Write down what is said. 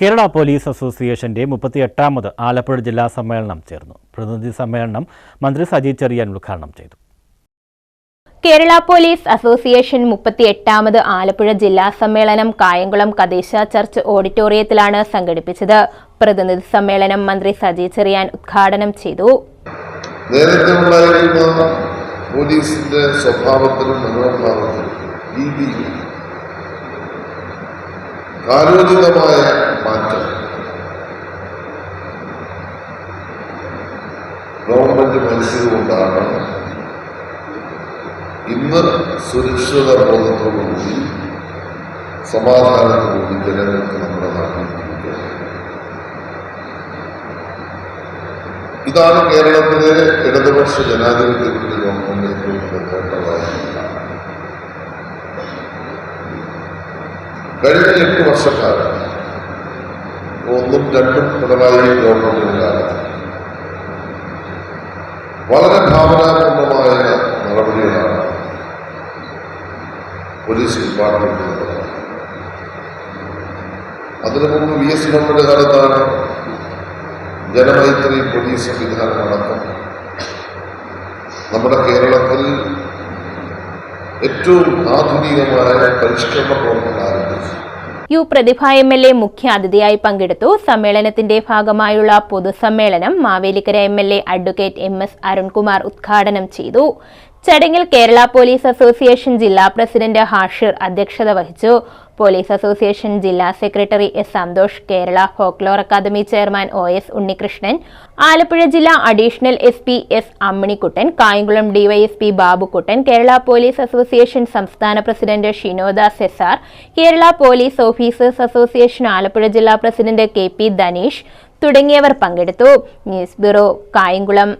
Kerala police അസോസിയേഷന്റെ മുപ്പത്തിയെട്ടാമത് ആലപ്പുഴ ജില്ലാ സമ്മേളനം ചേർന്നു. പ്രതിനിധി സമ്മേളനം മന്ത്രി സജി ചെറിയാൻ ഉദ്ഘാടനം ചെയ്തു. കേരള പോലീസ് അസോസിയേഷൻ മുപ്പത്തിയെട്ടാമത് ആലപ്പുഴ ജില്ലാ സമ്മേളനം കായംകുളം കദേശ ചർച്ച് ഓഡിറ്റോറിയത്തിലാണ് സംഘടിപ്പിച്ചത്. പ്രതിനിധി സമ്മേളനം മന്ത്രി സജി ചെറിയാൻ ഉദ്ഘാടനം ചെയ്തു. നേരത്തെ ഉണ്ടായിരുന്ന പോലീസിന്റെ സ്വഭാവത്തിലും മനോഭാവത്തിലും രീതിയിലും കാലോചിതമായ ഗവൺമെന്റ് മനസ്സിലുകൊണ്ടാണ് ഇന്ന് സുരക്ഷിത ബോധത്തോടുകൂടി സമാധാനത്തോടുകൂടി ജനങ്ങൾക്ക് നമ്മുടെ നാട്ടിൽ ഇതാണ് കേരളത്തിലെ ഇടതുപക്ഷ ജനാധിപത്യത്തിന്റെ ഗവൺമെന്റ് നേട്ടമായി കഴിഞ്ഞ എട്ട് വർഷക്കാലം ഒന്നും രണ്ടും പിണറായി ഗവൺമെന്റിന്റെ കാലത്ത് വളരെ ഭാവനാത്മകമായ നടപടികളാണ് പോലീസ് ഡിപ്പാർട്ട്മെന്റ് അതിനു മുമ്പ് വി എസ് ഗവൺമെന്റ് കാലത്താണ് ജനമൈത്രി പോലീസ് സംവിധാനം അടക്കം നമ്മുടെ കേരളത്തിൽ ഏറ്റവും ആധുനികമായ പരിഷ്കരണ പ്രവർത്തനം ആരംഭിച്ചു U Prathibha M L A മുഖ്യ അതിഥിയായി പങ്കെടുത്തു. സമ്മേളനത്തിന്റെ ഭാഗമായുള്ള പൊതുസമ്മേളനം Mavelikkara M L A advocate M S Arunkumar ഉദ്ഘാടനം ചെയ്തു. ചടങ്ങിൽ കേരള പോലീസ് അസോസിയേഷൻ ജില്ലാ പ്രസിഡന്റ് ഹാഷിർ അധ്യക്ഷത വഹിച്ചു. പോലീസ് അസോസിയേഷൻ ജില്ലാ secretary S Santhosh Kerala folklore academy chairman O S Unnikrishnan Alappuzha ജില്ലാ additional S P S Amminikuttan Kayamkulam DYSP Babukuttan Kerala police association സംസ്ഥാന president Shinodas S R Kerala police officers association Alappuzha ജില്ലാ president K P Dhaneesh തുടങ്ങിയവർ പങ്കെടുത്തു. News bureau Kayamkulam.